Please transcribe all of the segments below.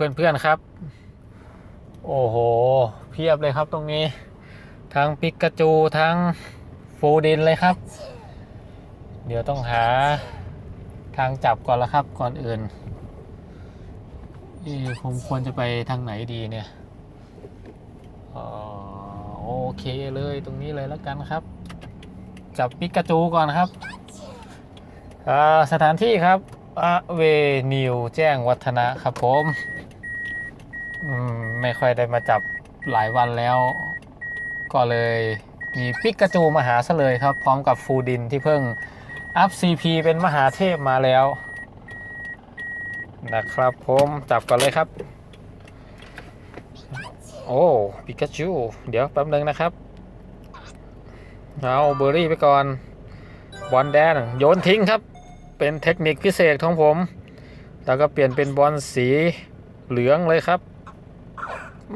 เพื่อนๆครับ โอ้โห เพียบเลยครับตรงนี้ ทั้งปิกาจูทั้งฟูดินเลยครับ เดี๋ยวต้องหาทางจับก่อนละครับก่อนอื่นผมควรจะไปทางไหนดีเนี่ยโอเคเลยตรงนี้เลยแล้วกันครับ จับปิกาจูก่อนครับสถานที่ครับอเวนิวแจ้งวัฒนะครับผม ไม่ค่อยได้มาจับหลายวันแล้ว ก็เลยมีปิกาจูมาหาซะเลยครับ พร้อมกับฟูดินที่เพิ่งอัพ CP เป็นมหาเทพมาแล้ว นะครับผมจับก่อนเลยครับ โอ้ปิกาจูเดี๋ยวแป๊บนึงนะครับ เอาเบอร์รี่ไปก่อน บอลแดงโยนทิ้งครับ เป็นเทคนิคพิเศษของผม แล้วก็เปลี่ยนเป็นบอลสีเหลืองเลยครับ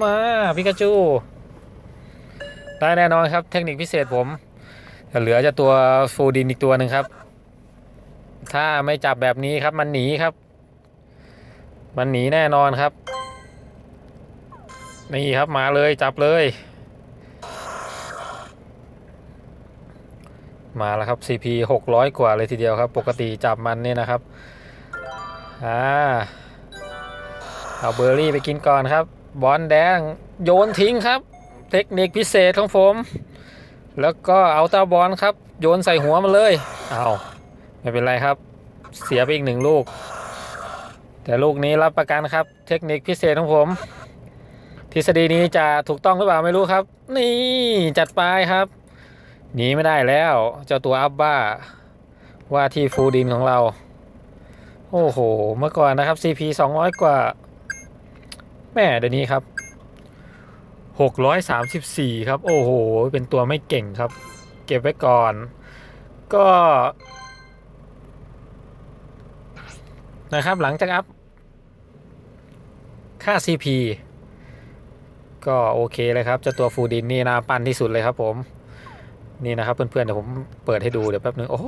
มาปิกาจูได้แน่นอนครับ เทคนิคพิเศษผมเหลือจะตัวฟูดินอีกตัวหนึ่งครับ ถ้าไม่จับแบบนี้ครับ มันหนีครับ มันหนีแน่นอนครับ นี่ครับมาเลยจับเลย มาแล้วครับ CP 600 กว่าเลยทีเดียวครับ ปกติจับมันเนี่ยนะครับอ่าเอาเบอร์รี่ไปกินก่อนครับ บอลแดงโยนทิ้งครับ เทคนิคพิเศษของผม แล้วก็เอาตาบอลครับ โยนใส่หัวมันเลยเอาไม่เป็นไรครับ เสียไปอีกหนึ่งลูก แต่ลูกนี้รับประกันครับ เทคนิคพิเศษของผม ทฤษฎีนี้จะถูกต้องหรือเปล่าไม่รู้ครับ นี่จัดไปครับหนีไม่ได้แล้วเจ้าตัวอัพบ้า ว่าที่ฟูดินของเรา โอ้โห เมื่อก่อนนะครับ CP 200 กว่า แม่เดี๋ยวนี้ครับ 634 ครับ โอ้โห เป็นตัวไม่เก่งครับ เก็บไว้ก่อน ก็ นะครับหลังจากอัพ ค่า CP ก็โอเคเลยครับเจ้าตัวฟูดินนี่นาปั้นที่สุดเลยครับผม นี่นะครับเพื่อนๆเดี๋ยวผมเปิดให้ดูเดี๋ยวแป๊บนึง โอ้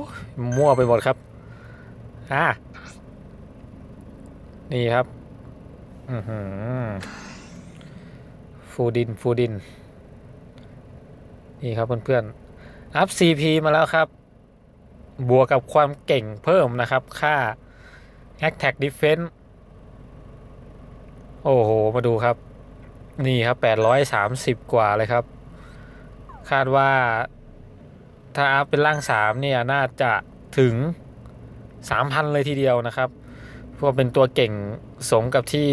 มั่วไปหมดครับ อ่านี่ครับ ฟูดิน ฟูดิน นี่ครับเพื่อนๆ อัพ CP มาแล้วครับ บวกกับความเก่งเพิ่มนะครับ ค่า Attack Defense โอ้โห มาดูครับ นี่ครับ 830 กว่าเลยครับ คาดว่า ถ้าอัพเป็นร่าง 3 เนี่ย น่าจะถึง 3,000 เลยทีเดียวนะครับ พราะเป็นตัวเก่งสมกับที่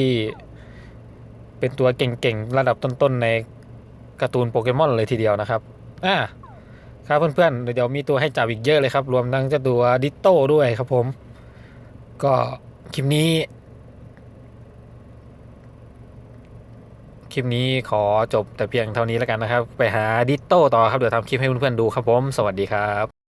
เป็นตัวเก่งๆ ระดับต้นๆ ในการ์ตูนโปเกมอนเลยทีเดียวนะครับ อ่าครับเพื่อนๆ เดี๋ยวมีตัวให้จับอีกเยอะเลยครับ รวมทั้งเจ้าตัวดิโต้ด้วยครับผม ก็คลิปนี้ คลิปนี้ขอจบแต่เพียงเท่านี้แล้วกันนะครับ ไปหาดิโต้ต่อครับ เดี๋ยวทำคลิปให้เพื่อนๆดูครับผม สวัสดีครับ